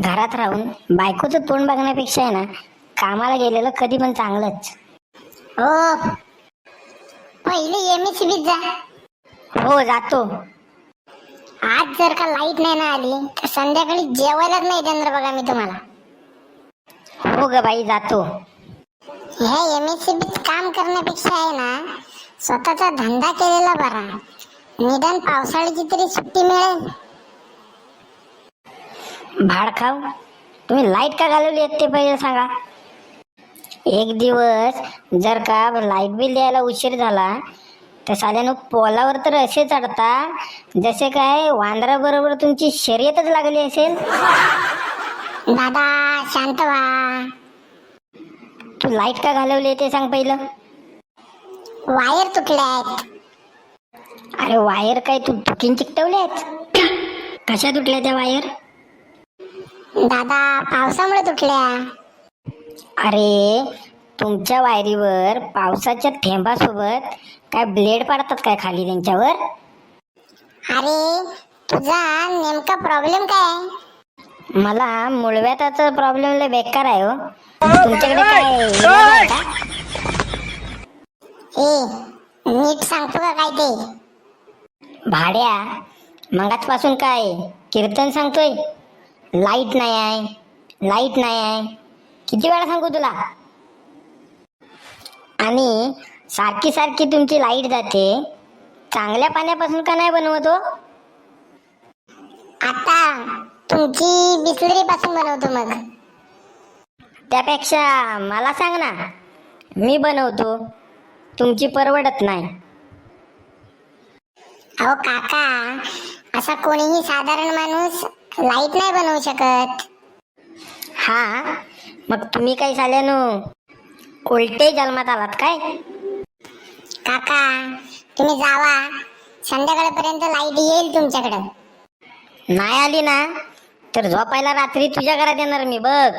घरात राहून बायकोचं तोंड बघण्यापेक्षा आहे ना कामाला गेलेलं कधी पण चांगलंच. हो. पहिले एम एस बीत जा. हो जातो. आज जर का लाइट नाही ना आली तर संध्याकाळी जेवायलाच नाही देणार बघा मी तुम्हाला. हो ग बाई जातो. ह्या एम एस बीत काम करण्यापेक्षा आहे ना स्वतःचा धंदा केलेला बरा. निदान पावसाळ्याची तरी सुट्टी मिळेल. भाड खाऊ? तुम्ही लाइट का घालवली आहेत ते पहिले सांगा. एक दिवस जर का लाइट बिल द्यायला उशीर झाला तर साल्यानं पोलावर तर असे चढता जसे काय वांदराबरोबर तुमची शर्यतच लागली असेल. दादा शांत व्हा. तू लाइट का घालवली ते सांग पहिलं. वायर तुटल्या आहेत. अरे वायर काय तू तुकीन चिकटवले आहेत? कशा तुटल्या त्या वायर? दादा पावसामुळे तुटल्या अरे तुमच्या वायरीवर पावसाच्या थेंबासोबत काय ब्लेड पाडतात काय खाली त्यांच्यावर? अरे तुझा नेमका प्रॉब्लेम काय? मला मुळव्याताचा प्रॉब्लेम लय बेकार आहे हो. तुमच्याकडे काय इलाज आहे का? ए नीट सांगतो का काय ते? भाड्या मगाचपासून काय कीर्तन सांगतोय? लाइट नाही आहे लाइट नाही आहे. किती वेळा सांगू तुला? आणि सारखी सारखी तुमची लाइट जाते. चांगल्या पाण्यापासून का नाही बनवत हो? आता तुमची बिस्लरी पासून बनवतो मग. त्यापेक्षा मला सांग ना मी बनवतो. तुमची परवडत नाही. अहो काका असा कोणीही साधारण माणूस लाइट नाही बनवू शकत. हा मग तुम्ही काही झाल्यानो? उलटे जन्मात आलात काय? काका तुम्ही जावा. संध्याकाळपर्यंत लाइट येईल तुमच्याकडं. नाही आली ना तर झोपायला रात्री तुझ्या घरात येणार मी बघ.